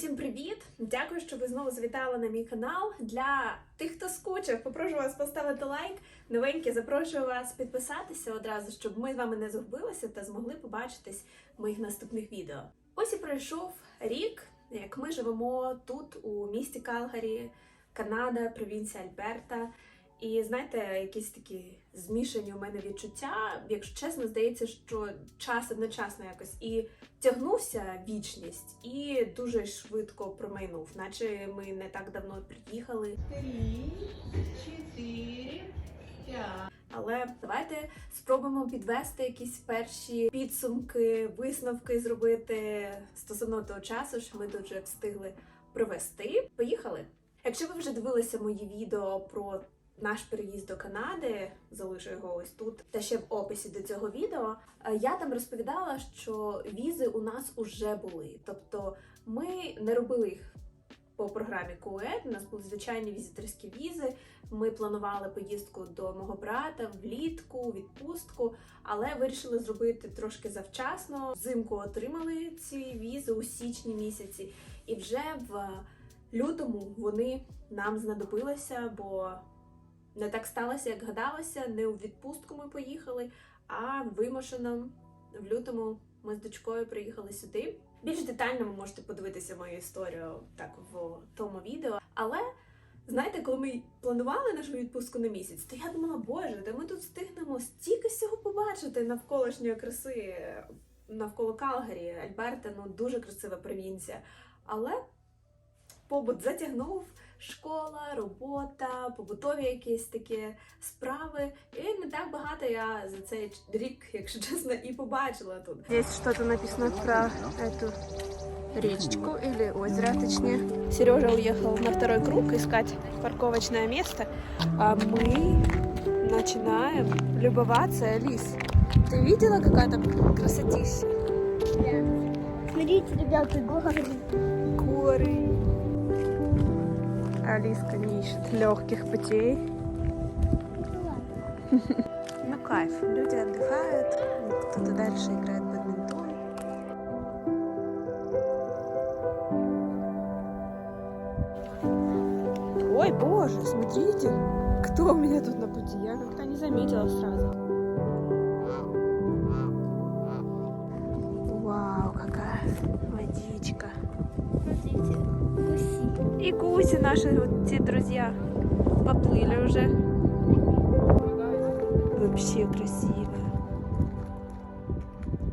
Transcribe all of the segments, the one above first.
всім привіт! Дякую, що ви знову завітали на мій канал. Для тих, хто скучив, попрошу вас поставити лайк. Новенькі, запрошую вас підписатися одразу, щоб ми з вами не загубилися та змогли побачитись в моїх наступних відео. Ось і пройшов рік, як ми живемо тут, у місті Калгарі, Канада, провінція Альберта. І знаєте, якісь такі змішані у мене відчуття. Якщо чесно, здається, що час одночасно якось і тягнувся вічність, і дуже швидко промайнув, наче ми не так давно приїхали. Три, четыре, пять. Але давайте спробуємо підвести якісь перші підсумки, висновки зробити стосовно того часу, що ми тут вже встигли провести. Поїхали! Якщо ви вже дивилися мої відео про наш переїзд до Канади, залишу його ось тут, та ще в описі до цього відео, е, я там розповідала, що візи у нас уже були. Тобто ми не робили їх по програмі КУЕД, у нас були звичайні візиторські візи. Ми планували поїздку до мого брата влітку, відпустку, але вирішили зробити трошки завчасно. Взимку отримали ці візи у січні місяці, і вже в лютому вони нам знадобилися, бо не так сталося, як гадалося. Не у відпустку ми поїхали, а вимушено в лютому ми з дочкою приїхали сюди. Більш детально ви можете подивитися мою історію так в тому відео. Але знаєте, коли ми планували нашу відпустку на місяць, то я думала, боже, та ми тут встигнемо стільки всього побачити навколишньої краси навколо Калгарі, Альберта, ну дуже красива провінція. Але побут затягнув. Школа, робота, побутові якісь такі справи. І не так багато я за цей рік, якщо чесно, і побачила тут. Здесь что-то написано про эту речку или озеро, точнее. Сережа уехал на второй круг искать парковочное место, а мы начинаем любоваться. Алис, ты видела, какая там красотища? Смотрите, ребята, горы. Горы. Алиска не ищет легких путей. Ну кайф, люди отдыхают, кто-то дальше играет в бадминтон. Ой, боже, смотрите, кто у меня тут на пути, я как-то не заметила сразу. Вау, какая водичка. Смотрите. И гуси наши, вот те друзья, поплыли уже. Красиво.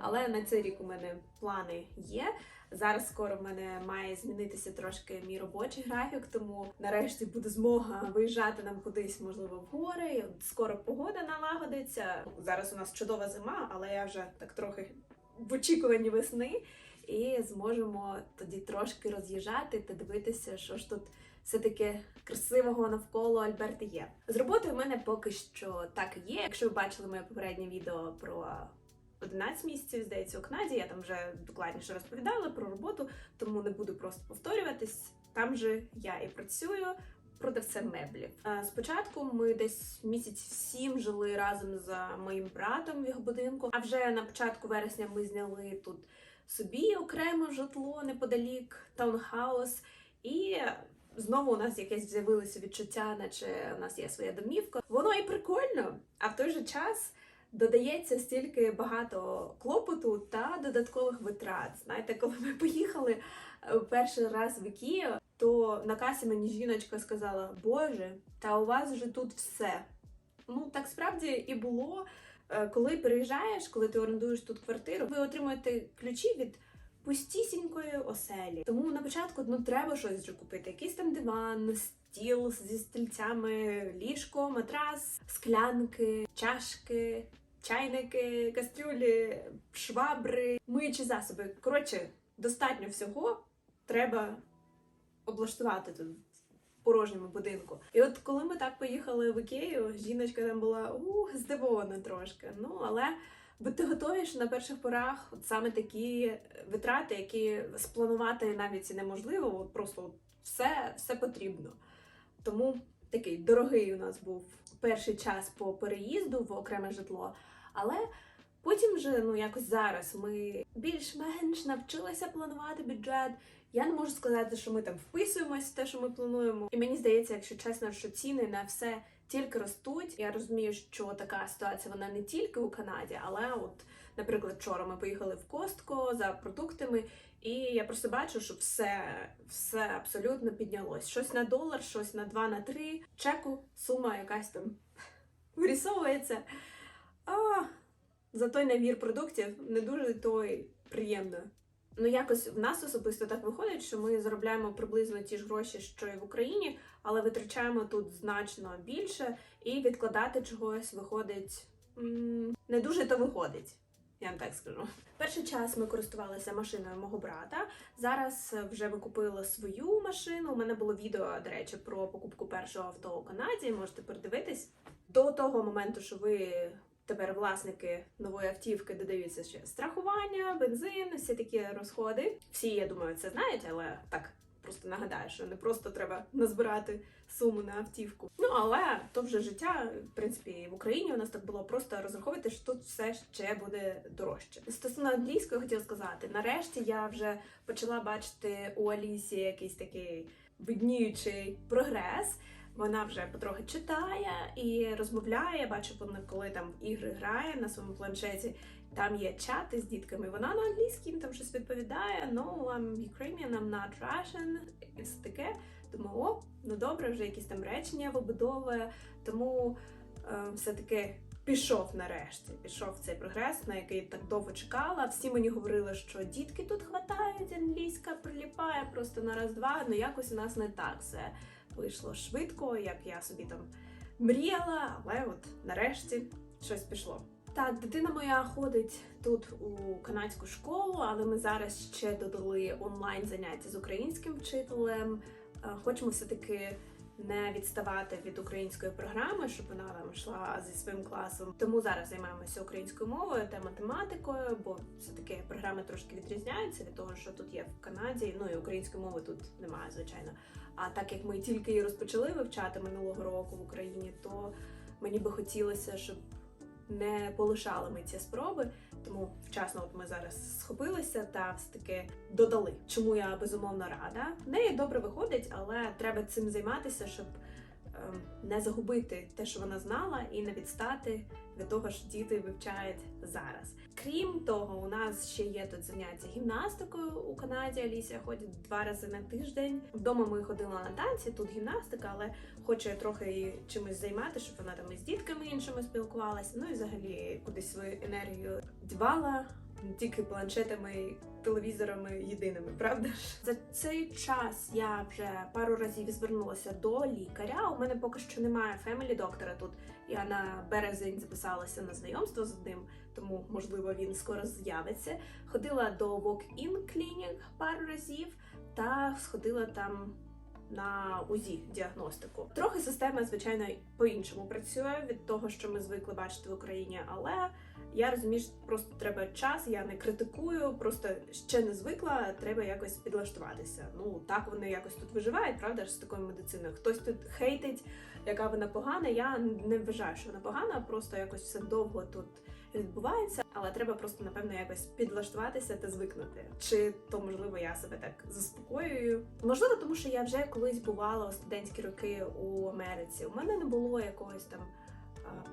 Але на цей рік у мене плани є. Зараз скоро в мене має змінитися трошки мій робочий графік, тому нарешті буде змога виїжджати нам кудись, можливо, в гори. Скоро погода налагодиться. Зараз у нас чудова зима, але я вже так трохи в очікуванні весни. І зможемо тоді трошки роз'їжджати та дивитися, що ж тут все-таки красивого навколо Альберти є. З роботи в мене поки що так є. Якщо ви бачили моє попереднє відео про 11 місяців, здається, у Канаді, я там вже докладніше розповідала про роботу, тому не буду просто повторюватись. Там же я і працюю. Продавцем меблів. Е, Спочатку ми десь місяць сім жили разом з моїм братом в його будинку. А вже на початку вересня ми зняли тут собі окремо житло неподалік, таунхаус, і знову у нас якесь з'явилося відчуття, наче у нас є своя домівка. Воно і прикольно, а в той же час додається стільки багато клопоту та додаткових витрат. Знаєте, коли ми поїхали е, перший раз в Ікею, то на касі мені жіночка сказала: Боже, та у вас же тут все. Ну так справді і було. Е, Коли переїжджаєш, коли ти орендуєш тут квартиру, ви отримуєте ключі від пустісінької оселі. Тому на початку ну треба щось вже купити. Якийсь там диван, стіл зі стільцями, ліжко, матрас, склянки, чашки, чайники, кастрюлі, швабри, миючі засоби. Коротше, достатньо всього треба облаштувати тут. в Порожньому будинку. І от коли ми так поїхали в Ікею, жіночка там була у, здивована трошки. Ну але будьте готові, що на перших порах от саме такі витрати, які спланувати навіть неможливо, от просто все, все потрібно. Тому такий дорогий у нас був перший час по переїзду в окреме житло. Але потім вже ну якось зараз ми більш-менш навчилися планувати бюджет Я не можу сказати, що ми там вписуємось в те, що ми плануємо. І мені здається, якщо чесно, що ціни на все тільки ростуть. Я розумію, що така ситуація вона не тільки у Канаді, але от, наприклад, вчора ми поїхали в Костко за продуктами, і я просто бачу, що все, все абсолютно піднялось. Щось на долар, щось на два, на три. Чеку сума якась там вирісовується. За той набір продуктів не дуже той приємно. Ну, якось в нас особисто так виходить, що ми заробляємо приблизно ті ж гроші, що і в Україні, але витрачаємо тут значно більше, і відкладати чогось виходить не дуже то виходить. Я вам так скажу. Перший час ми користувалися машиною мого брата. Зараз вже ми купили свою машину. У мене було відео, до речі, про покупку першого авто у Канаді. Можете передивитись. До того моменту, що ви тепер власники нової автівки, додаються ще страхування, бензин, всі такі розходи. Всі, я думаю, це знають, але так просто нагадаю, що не просто треба назбирати суму на автівку. Ну але то вже життя, в принципі, в Україні у нас так було просто розраховувати, що тут все ще буде дорожче. Стосовно англійської хотіла сказати, нарешті я вже почала бачити у Алісі якийсь такий видніючий прогрес. Вона вже потрохи читає і розмовляє. Бачу, коли там ігри грає на своєму планшеті. Там є чати з дітками. Вона на англійській там щось відповідає. No, I'm Ukrainian, I'm not Russian. І все таке. Думаю, о, ну добре, вже якісь там речення вибудовує. Тому е, все-таки пішов нарешті. Пішов цей прогрес, на який так довго чекала. Всі мені говорили, що дітки тут хватають, англійська приліпає просто на раз-два. Ну якось у нас не так все вийшло швидко, як я собі там мріяла, але от нарешті щось пішло. Так, дитина моя ходить тут у канадську школу, але ми зараз ще додали онлайн заняття з українським вчителем. Е, Хочемо все-таки не відставати від української програми, щоб вона там йшла зі своїм класом. Тому зараз займаємося українською мовою та математикою, бо все-таки програми трошки відрізняються від того, що тут є в Канаді. Ну і української мови тут немає, звичайно. А так як ми тільки її розпочали вивчати минулого року в Україні, то мені би хотілося, щоб не полишали ми ці спроби. Тому вчасно от ми зараз схопилися та все таки додали. Чому я безумовно рада. Неї добре виходить, але треба цим займатися, щоб ем, не загубити те, що вона знала, і не відстати від того, ж діти вивчають зараз. Крім того, у нас ще є тут заняття гімнастикою у Канаді. Алісія ходить два рази на тиждень. Вдома ми ходили на танці, тут гімнастика, але хоче трохи чимось займати, щоб вона там із дітками іншими спілкувалася. Ну і взагалі кудись свою енергію дівала. Тільки планшетами, телевізорами єдиними, правда ж? За цей час я вже пару разів звернулася до лікаря. У мене поки що немає фемелі доктора тут. Я на березень записалася на знайомство з ним, тому можливо він скоро з'явиться. Ходила до Walk-in клінік пару разів та сходила там на УЗІ діагностику. Трохи система, звичайно, по-іншому працює від того, що ми звикли бачити в Україні, але я розумію, що просто треба час. Я не критикую, просто ще не звикла. Треба якось підлаштуватися. Ну так вони якось тут виживають, правда ж з такою медициною. Хтось тут хейтить, яка вона погана. Я не вважаю, що вона погана, просто якось все довго тут відбувається, але треба просто напевно якось підлаштуватися та звикнути. Чи то можливо я себе так заспокоюю? Можливо, тому що я вже колись бувала у студентські роки у Америці. У мене не було якогось там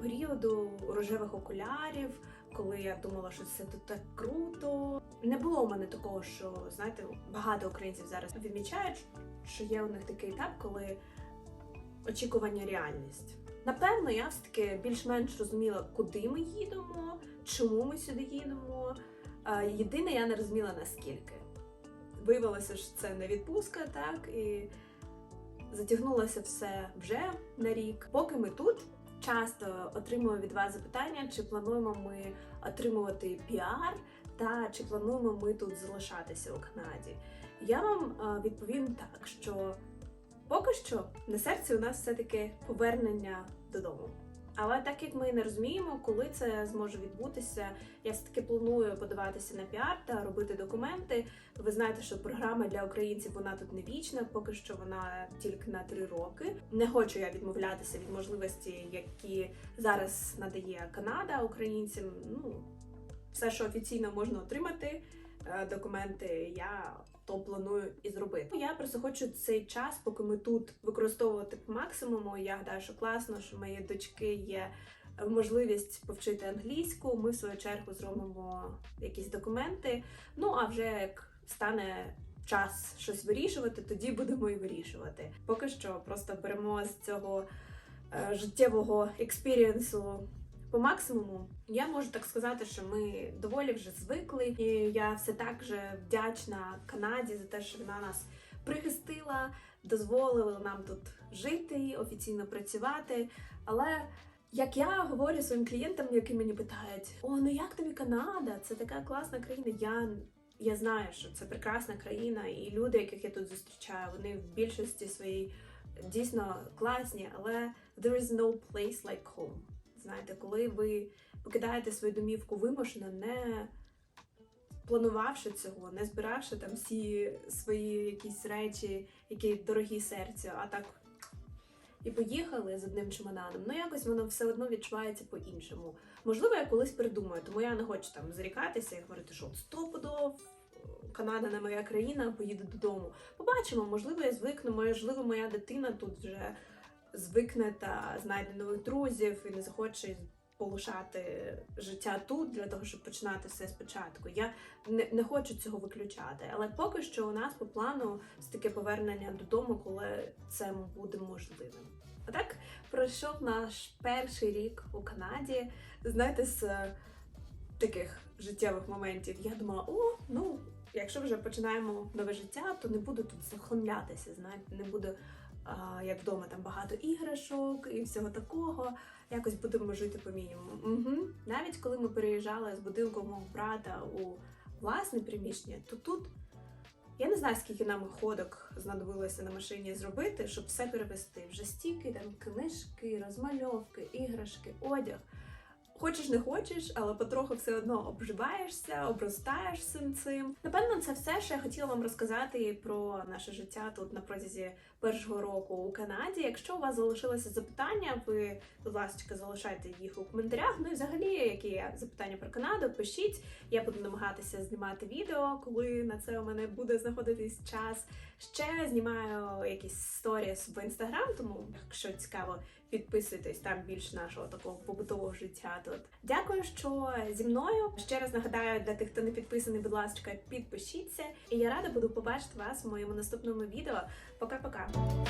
періоду рожевих окулярів, коли я думала, що це тут так круто. Не було у мене такого, що знаєте, багато українців зараз відмічають, що є у них такий етап, коли очікування реальність. Напевно, я все таки більш-менш розуміла, куди ми їдемо, чому ми сюди їдемо. Єдине, я не розуміла наскільки. Виявилося, що це не відпустка, так і затягнулося все вже на рік. Поки ми тут, часто отримую від вас запитання, чи плануємо ми отримувати піар, та чи плануємо ми тут залишатися у Канаді. Я вам відповім так, що поки що на серці у нас все-таки повернення додому. Але так як ми не розуміємо, коли це зможе відбутися, я все таки планую подаватися на піар та робити документи. Ви знаєте, що програма для українців вона тут не вічна, поки що вона тільки на три роки. Не хочу я відмовлятися від можливості, які зараз надає Канада українцям. Ну все, що офіційно можна отримати, е, документи, я то планую і зробити. Я просто хочу цей час, поки ми тут використовувати по максимуму. Я гадаю, що класно, що в моєї дочки є можливість повчити англійську. Ми в свою чергу зробимо якісь документи. Ну а вже як стане час щось вирішувати, тоді будемо і вирішувати. Поки що просто беремо з цього е, життєвого експірієнсу по максимуму. Я можу так сказати, що ми доволі вже звикли, і я все так же вдячна Канаді за те, що вона нас прихистила, дозволила нам тут жити, офіційно працювати. Але як я говорю своїм клієнтам, які мені питають: О, ну як тобі Канада? Це така класна країна. Я я знаю, що це прекрасна країна, і люди, яких я тут зустрічаю, вони в більшості своїй дійсно класні, але there is no place like home. Знаєте, коли ви покидаєте свою домівку вимушено, не планувавши цього, не збиравши там всі свої якісь речі, які дорогі серцю, а так і поїхали з одним чемоданом, ну якось воно все одно відчувається по-іншому. Можливо, я колись придумаю, тому я не хочу там зрікатися і говорити, що стопудов Канада не моя країна, поїду додому. Побачимо, можливо, я звикну, можливо, моя дитина тут вже звикне та знайде нових друзів і не захоче полишати життя тут для того, щоб починати все спочатку. Я не, не хочу цього виключати, але поки що у нас по плану таке повернення додому, коли це буде можливим. Отак пройшов наш перший рік у Канаді. Знаєте, з е, таких життєвих моментів я думала, о, ну якщо вже починаємо нове життя, то не буду тут захламлятися. Знаєте, не буду а, як вдома там багато іграшок і всього такого. Якось будемо жити по мінімуму. Угу. Навіть коли ми переїжджали з будинку мого брата у власне приміщення, то тут я не знаю, скільки нам ходок знадобилося на машині зробити, щоб все перевести. Вже стільки там книжки, розмальовки, іграшки, одяг. Хочеш не хочеш, але потроху все одно обживаєшся, обростаєш всім цим. Напевно, це все, що я хотіла вам розказати про наше життя тут на протязі першого року у Канаді. Якщо у вас залишилося запитання, ви, будь ласка, залишайте їх у коментарях. Ну і взагалі, які є запитання про Канаду, пишіть. Я буду намагатися знімати відео, коли на це у мене буде знаходитись час. Ще знімаю якісь сторіс в інстаграм, тому якщо цікаво, підписуйтесь там більш нашого такого побутового життя тут. Дякую, що зі мною. Ще раз нагадаю для тих, хто не підписаний, будь ласка, підпишіться. І я рада буду побачити вас в моєму наступному відео. Пока-пока. Tchau.